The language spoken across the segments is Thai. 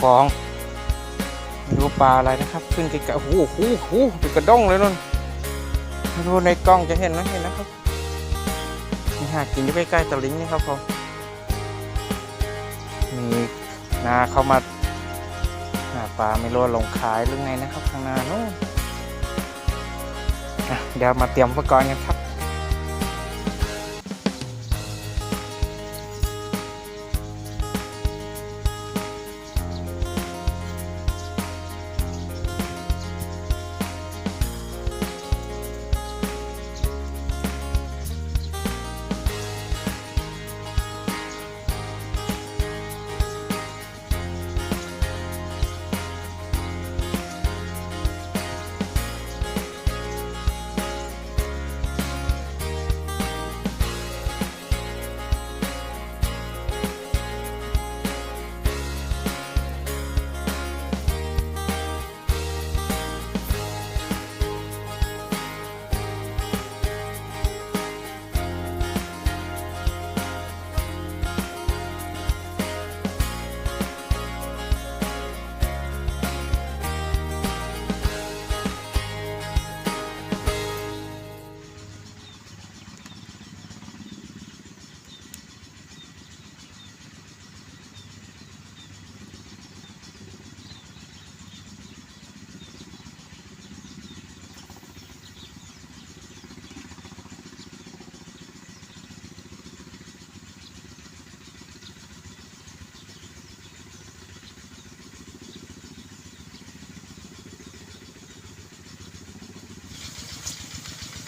ฟองไม่รู้ปลาอะไรนะครับ ขึ้นไกลๆโอ้โหโอ้โหโอ้โหเป็นกระด้งเลยนุ่นไม่รู้ในกล้องจะเห็นนะเห็นนะครับนี่หากินอยู่ใกล้ๆตะลิงนี่ครับผมมีนาเข้ามาหาปลาไม่รู้ลงขายหรือไงนะครับข้างหน้านู้นเดี๋ยวมาเตรียมอุปกรณ์กันครับ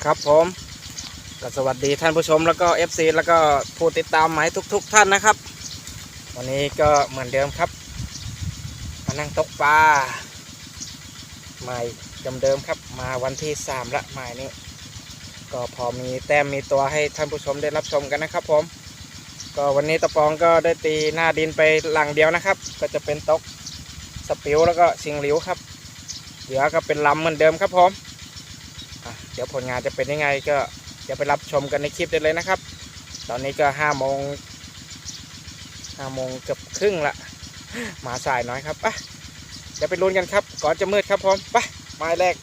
ครับผมก็สวัสดีท่านผู้ชมแล้วก็ FC แล้วก็ผู้ติดตามใหม่ทุก ๆ ท่านนะครับ วันนี้ก็เหมือนเดิมครับ มานั่งตกปลาใหม่เดิมๆครับ มาวันที่สามละใหม่นี้ ก็พอมีแต้มมีตัวให้ท่านผู้ชมได้รับชมกันนะครับ ผม ก็วันนี้ตะปองก็ได้ตีหน้าดินไปหลังเดียวนะครับ ก็จะเป็นตกสปิวแล้วก็ชิงหลิวครับเหลือก็เป็นลำเหมือนเดิมครับผม ดี๋ยวผลงานจะเป็นยังไงก็เดี๋ยวไปรับชมกันในคลิปได้เลยนะครับ ตอนนี้ก็ห้าโมงห้าโมงเกือบครึ่งละมาสายน้อยครับไปเดี๋ยวไปลุ้นกันครับก่อนจะมืดครับผมไปไม้แรก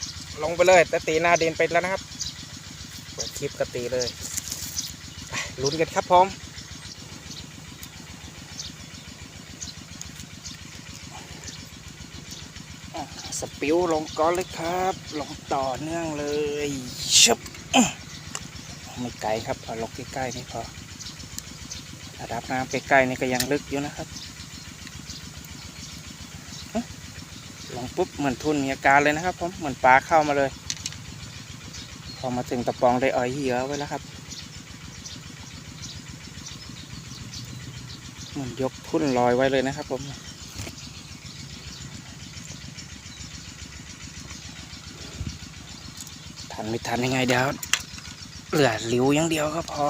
ลงไปเลยแต่ตีหน้าดินไปแล้วนะครับเปิดคลิปก็ตีเลยลุ้นกันครับผม สปิวลงก้อนเลยครับ ลงต่อเนื่องเลยชุบไม่ไกลครับพอลงใกล้ๆนี่พอระดับน้ำใกล้ๆนี่ก็ยังลึกอยู่นะครับลงปุ๊บเหมือนทุนมีอาการเลยนะครับผมเหมือนปลาเข้ามาเลย พอมาถึงตะปองได้อ่อยเหยื่อไว้แล้วครับ เหมือนยกทุ่นลอยไว้เลยนะครับผมันไม่ทันยังไงเดี๋ยวเหลือหลิวอย่างเดียวก็พอ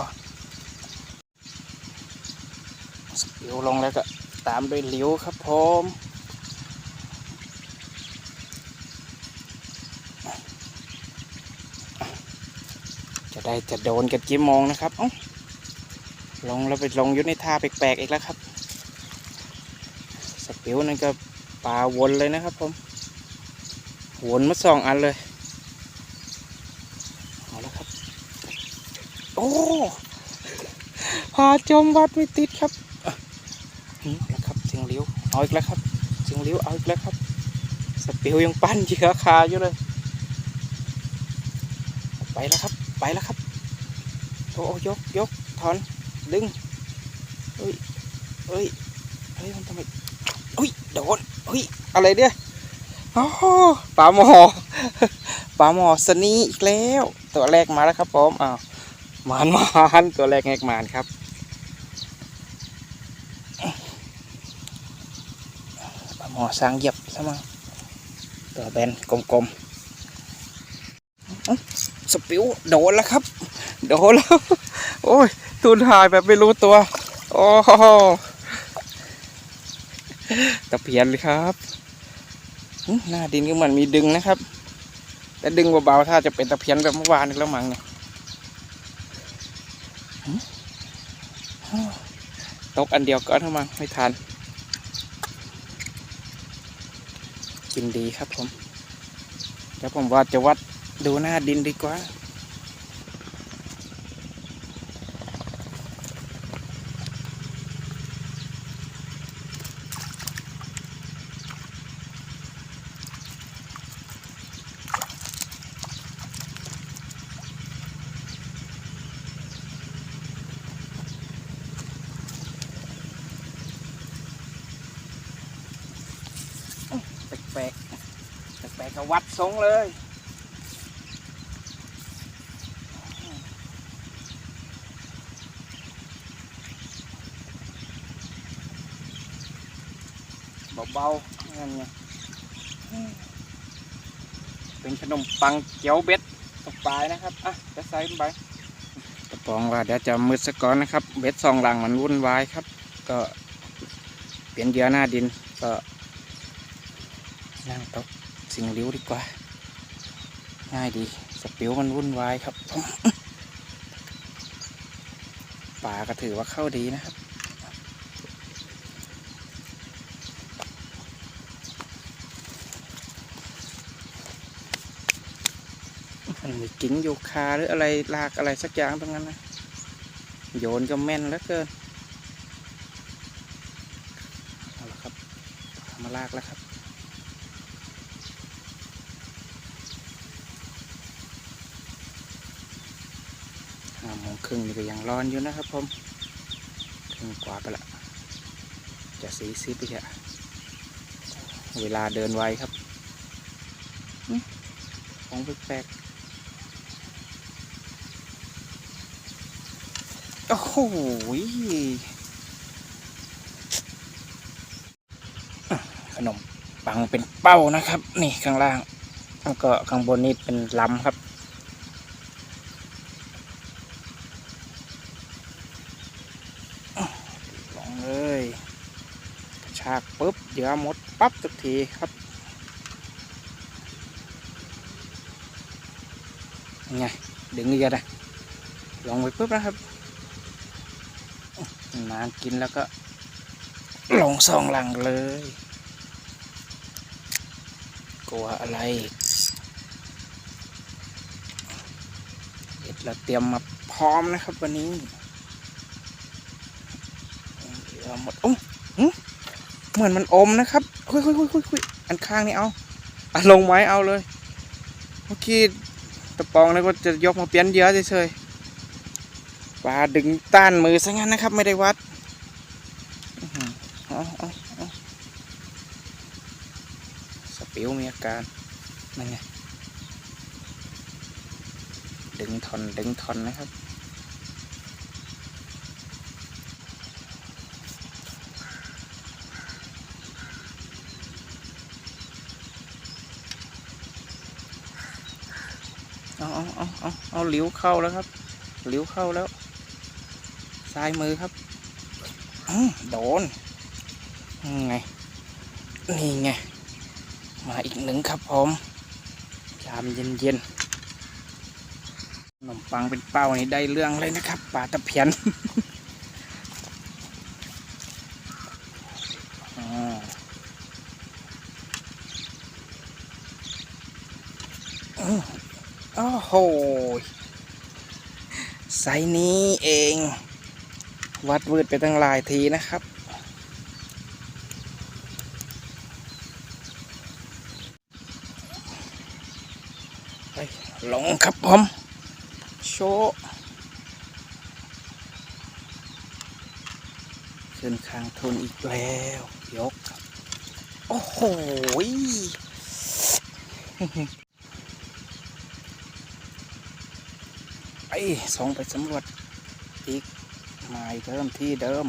สปิวลงแล้วก็ตามด้วยหลิวครับผมจะได้จะโดนกันกี่โมงนะครับอ้าลงแล้วไปลงยุดในท่าแปลกๆอีกแล้วครับ สปิวนั่นก็ปลาวนเลยนะครับผมวนมาสองอันเลย เอาละครับ โอ้พาจมวัดไม่ติดครับอะนี่เอาละครับเสียงเลี้ยวเอาอีกแล้วครับเสียงเลี้ยวเอาอีกแล้วครับ สเปิวยังปั้นเหยื่อคาอยู่เลย ไปแล้วครับ ไปแล้วครับโอ้ยกยกถอนดึงเฮ้ยเฮ้ยเฮ้ยมันทำไมอุ้ยโดนเฮ้ยอะไรเนี่ยอ้โหปลาหมอปลาหมอสนีอีกแล้ว ตัวแรกมาแล้วครับผมอ้าว มานมานตัวแรกแงกมานครับ ปลาหมอสร้างเหยียบซะมั้งตัวแบนกลมๆสปิวโดนแล้วครับ โดนแล้ว โอ้ยทุนหายแบบไม่รู้ตัว โอ้ตะเพียนเลยครับ หน้าดินก็เหมือนมีดึงนะครับ แต่ดึงเบาๆถ้าจะเป็นตะเพียนแบบเมื่อวานนี่แล้วมั้งเนี่ย ตกอันเดียวก็ทั้งมังไม่ทานกินดีครับผมเดี๋ยวผมว่าจะวัดดูหน้าดินดีกว่า ก็วัดทรงเลย เบาๆนั่นไงเป็นขนมปังเกี๊ยวเบ็ดตกปลายนะครับ อะจะใส่ลงไปกระปองว่าเดี๋ยวจะมืดสะก่อนนะครับ เบ็ดสองหลังมันวุ่นวายครับ ก็เปลี่ยนเยื่อหน้าดินก็นั่งตก สิ่งเลี้วดีกว่า ง่ายดีสปิวมันวุ่นวายครับ ป่าก็ถือว่าเข้าดีนะครับมันมีกิ่งโยคาหรืออะไรลากอะไรสักอย่างตรงนั้นนะโยนก็แม่นแล้วเกินเอาละครับมาลากแล้วครับ ห้าโมง ครึ่งนี่ก็ยังร้อนอยู่นะครับผมครึ่งกว่าไปละจะสีซิบอีกอะเวลาเดินไวครับอื้อของแปลกโอ้โหขนมปังเป็นเป้านะครับ นี่ข้างล่างแล้วก็ข้างบนนี่เป็นลำครับ ลองเลยกระชาก ปุ๊บเดี๋ยวหมดปั๊บสักทีครับยังไงดึงเรียดอะลองไปปุ๊บนะครับนานกินแล้วก็ลงซองหลังเลย กลัวอะไรเด็ดเราเตรียมมาพร้อมนะครับวันนี้เอหมดโอ้หึ เหมือนมันอมนะครับคุยคุยคุยคุยคุยอันข้างนี่เอาอะลงไม้เอาเลยเมื่อกี้ตะปองนึกว่าจะยกมาเปลี่ยนเยอะเฉยๆปลาดึงต้านมือซะงั้นนะครับ ไม่ได้วัดเอาเอาเอาสปิวมีอาการนั่นไงดึงทอนดึงทอนนะครับ เอาเอาเอาเอาเอาหลิวเข้าแล้วครับ หลิวเข้าแล้วซ้ายมือครับอ๋อโดนไงนี่ไง มาอีกหนึ่งครับผมยามเย็นเย็นขนมปังเป็นเป้านี่ได้เรื่องเลยนะครับปลาตะเพียน อ่าอื้อ โอ้โหไซนี้เอง วัดวืดไปตั้งหลายทีนะครับไปลงครับผม โชว์ขึ้นคางทุนอีกแล้ว ยก โอ้โห ไปส่งไปสำรวจอีกหมายเดิมที่เดิม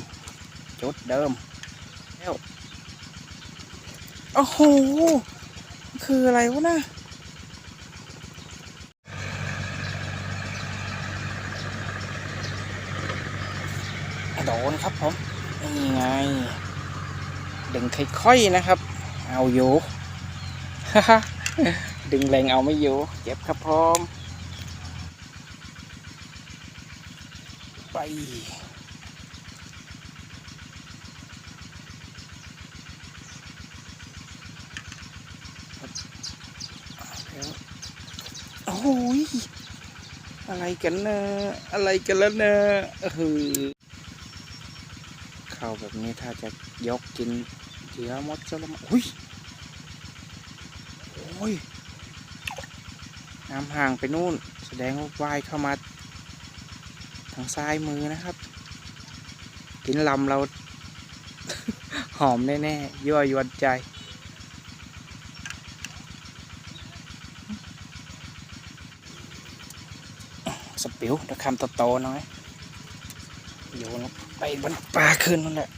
จุดเดิมแล้วโอ้โห คืออะไรวะนะโดนครับผม นี่ไง ดึงค่อยๆนะครับ เอาอยู่ ดึงแรงเอาไม่อยู่ เจ็บครับผม โอ้ยอะไรกันนะอะไรกันแล้วนะเออเข้าแบบนี้ถ้าจะยกกินเดี๋ยวมดจะลงมอุ้ยโอ้ยน้ำห่างไปนู่น แสดงว่าว่ายเข้ามา ทางซ้ายมือนะครับ กินลำเรา หอมแน่ๆยั่วยวนใจ สปิวตะคำโตๆน้อยโยนไปบนปลาขึ้นนั่นแหละ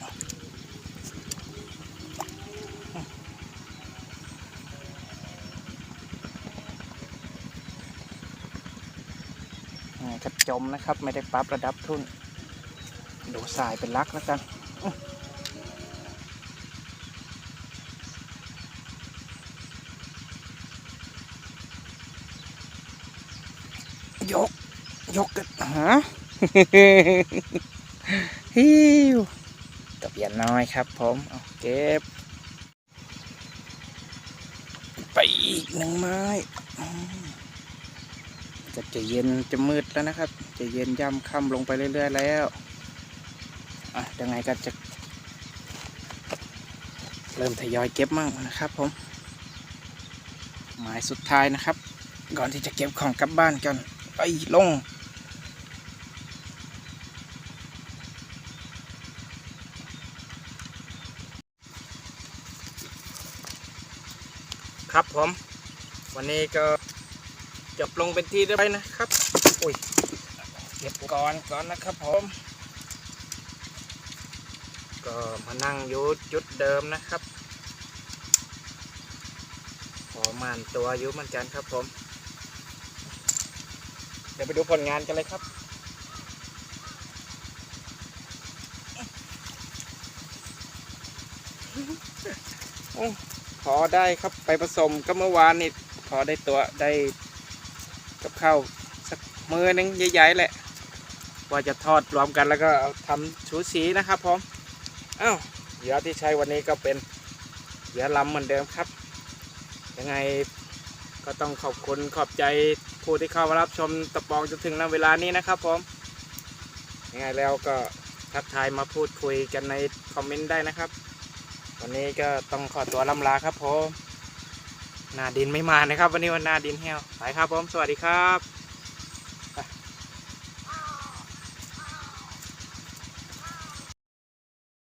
นี่กระจมนะครับ ไม่ได้ปรับระดับทุนดูสายเป็นลักแล้วกันยก ยกกันฮะฮิวตบยันน้อยครับผมเอาเก็บ ไปอีกหนึ่งไม้ อืมก็จะเย็นจะมืดแล้วนะครับ จะเย็นย่ำค่ำลงไปเรื่อย ๆ แล้วอะยังไงก็จะ เริ่มทยอยเก็บมั่งนะครับผม หมายสุดท้ายนะครับ ก่อนที่จะเก็บของกลับบ้านกันไปลงครับผม วันนี้ก็ จบลงเป็นที่เรียบร้อยนะครับอุ้ยเก็บก่อนก่อนนะครับผมก็มานั่งอยู่จุดเดิมนะครับ ขอมานตัวอยู่เหมือนกันครับผม เดี๋ยวไปดูผลงานกันเลยครับโอ้พอได้ครับไปผสมก็เมื่อวานนี่พอได้ตัวได้ กับข้าวสักมือหนึงใหญ่ๆแหละว่าจะทอดรวมกันแล้วก็เอาทำชูสีนะครับผมอ้าวเหยื่อที่ใช้วันนี้ก็เป็นเหยื่อลำเหมือนเดิมครับ ยังไงก็ต้องขอบคุณขอบใจผู้ที่เข้ามารับชมตะปองจนถึงณเวลานี้นะครับผมยังไงแล้วก็ทักทายมาพูดคุยกันในคอมเมนต์ได้นะครับ วันนี้ก็ต้องขอตัวลำลาครับผม นาดินไม่มานะครับ วันนี้วันนาดินแห้วไปครับผมสวัสดีครับ